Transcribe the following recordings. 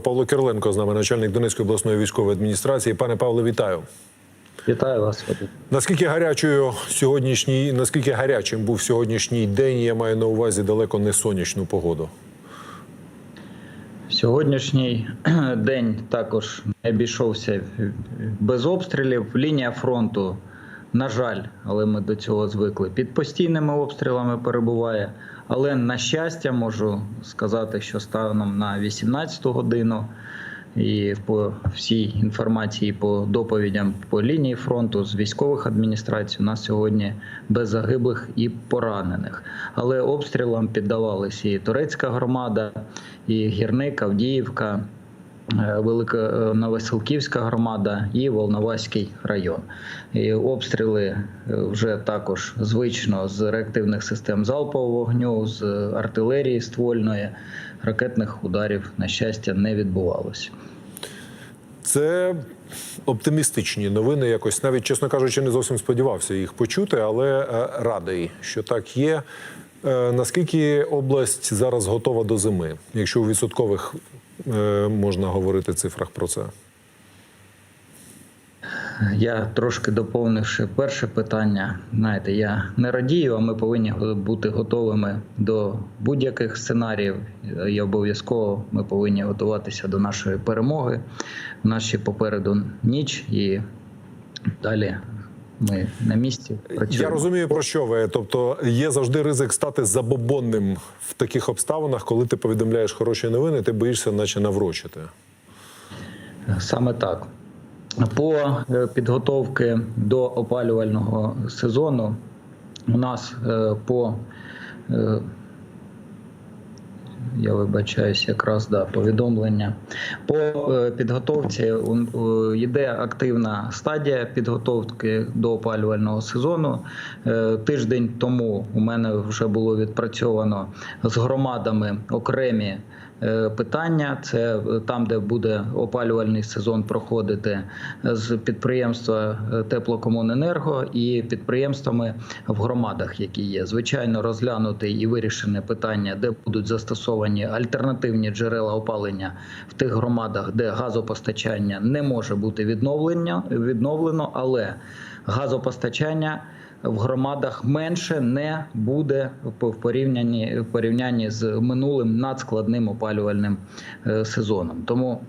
Павло Кириленко з нами, начальник Донецької обласної військової адміністрації. Пане Павло, вітаю. Вітаю вас, Наскільки гарячою сьогоднішній, наскільки гарячим був сьогоднішній день? Я маю на увазі далеко не сонячну погоду. Сьогоднішній день також не обійшовся без обстрілів. Лінія фронту, на жаль, але ми до цього звикли. Під постійними обстрілами перебуває. Але на щастя, можу сказати, що станом на 18 годину і по всій інформації по доповідям по лінії фронту з військових адміністрацій у нас сьогодні без загиблих і поранених. Але обстрілам піддавалися і турецька громада, і гірник, Авдіївка. Е, Велика е, Новоселківська громада і Волноваський район. І обстріли е, вже також звично з реактивних систем залпового вогню, з артилерії ствольної, ракетних ударів, на щастя, не відбувалося. Це оптимістичні новини. Якось навіть, чесно кажучи, не зовсім сподівався їх почути, але радий, що так є. Наскільки область зараз готова до зими, якщо у відсоткових можна говорити в цифрах про це? Я трошки доповнивши перше питання, знаєте, я не радію, а ми повинні бути готовими до будь-яких сценаріїв. І обов'язково ми повинні готуватися до нашої перемоги. Ще попереду ніч, і далі ми на місці працюємо. Я розумію, про що ви. Тобто є завжди ризик стати забобонним в таких обставинах, коли ти повідомляєш хороші новини, ти боїшся, наче наврочити. Саме так. По е, підготовки до опалювального сезону у нас е, по е, я вибачаюсь, якраз да, повідомлення. По е, підготовці йде активна стадія підготовки до опалювального сезону. Е, Тиждень тому у мене вже було відпрацьовано з громадами окремі питання. Це е, там, де буде опалювальний сезон проходити з підприємства е, Теплокомуненерго і підприємствами в громадах, які є. Звичайно, розглянути і вирішене питання, де будуть застосовані альтернативні джерела опалення в тих громадах, де газопостачання не може бути відновлено але газопостачання в громадах менше не буде в порівнянні в порівнянні з минулим надскладним опалювальним е, сезоном. Тому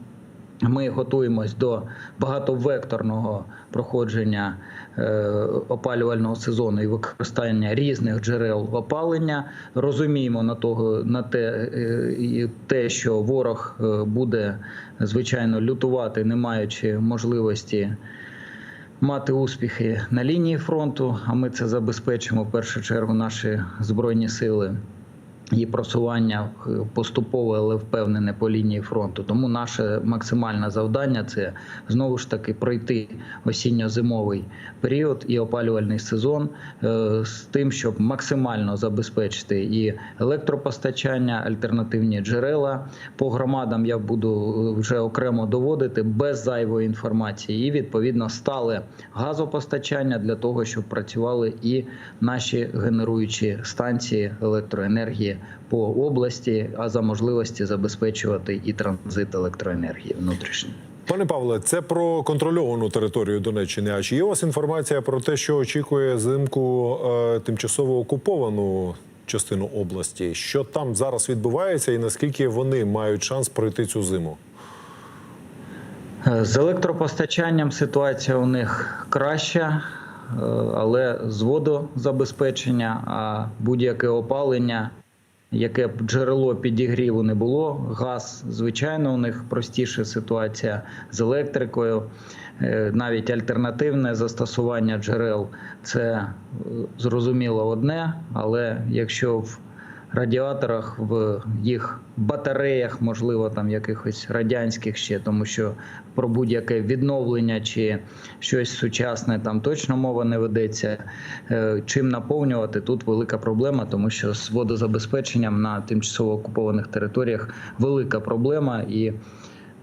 ми готуємось до багатовекторного проходження е, опалювального сезону і використання різних джерел опалення. Розуміємо на того на те, е, те, що ворог буде звичайно лютувати, не маючи можливості мати успіхи на лінії фронту. А ми це забезпечимо в першу чергу наші збройні сили. І просування е, поступове, але впевнене по лінії фронту. Тому наше максимальне завдання це знову ж таки пройти осінньо-зимовий період і опалювальний сезон е, з тим, щоб максимально забезпечити і електропостачання, альтернативні джерела по громадам. Я буду е, вже окремо доводити без зайвої інформації, і відповідно стале газопостачання для того, щоб працювали і наші генеруючі станції електроенергії по області, а за можливості забезпечувати і транзит електроенергії внутрішній. Пане Павле, це про контрольовану територію Донеччини. А чи є у вас інформація про те, що очікує взимку е, тимчасово окуповану частину області? Що там зараз відбувається, і наскільки вони мають шанс пройти цю зиму? З електропостачанням ситуація у них краща, е, але з водозабезпечення, а будь-яке опалення, яке б джерело підігріву не було. Газ, звичайно, у них простіша ситуація з електрикою. Е, Навіть альтернативне застосування джерел це е, зрозуміло одне, але якщо в радіаторах, в їх батареях, можливо, там якихось радянських ще, тому що про будь-яке відновлення чи щось сучасне там точно мова не ведеться. Е, Чим наповнювати тут велика проблема, тому що з водозабезпеченням на тимчасово окупованих територіях велика проблема і.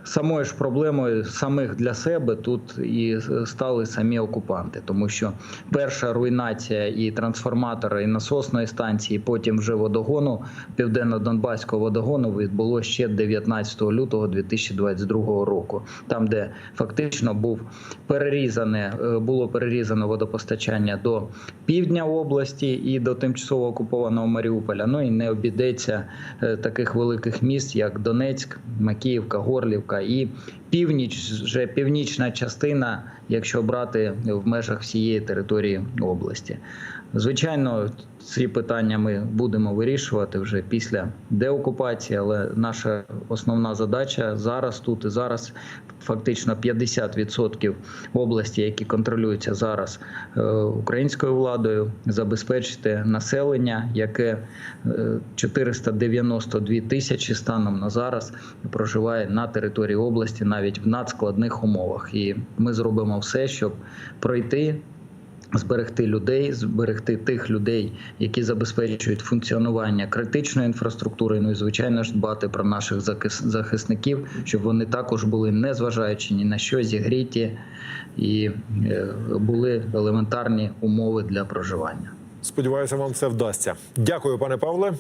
Самою ж проблемою самих для себе тут і стали самі окупанти, тому що перша руйнація і трансформатора, і насосної станції, потім вже водогону південно-донбаського водогону відбулося ще 19 лютого 2022 року, там де фактично був перерізане, е, було перерізано водопостачання до півдня області і до тимчасово окупованого Маріуполя. Ну і не обійдеться е, таких великих міст, як Донецьк, Макіївка, Горлівка і північ, вже північна частина, якщо брати в межах всієї території області. Звичайно, ці питання ми будемо вирішувати вже після деокупації, але наша основна задача зараз тут і зараз фактично 50% області, які контролюються зараз е, українською владою, забезпечити населення, яке е, 492 тисячі станом на зараз проживає на території області навіть в надскладних умовах. І ми зробимо все, щоб пройти зберегти людей, зберегти тих людей, які забезпечують функціонування критичної інфраструктури. Ну і звичайно ж дбати про наших захис- захисників, щоб вони також були незважаючи ні на що зігріті і е, були елементарні умови для проживання. Сподіваюся, вам це вдасться. Дякую, пане Павле.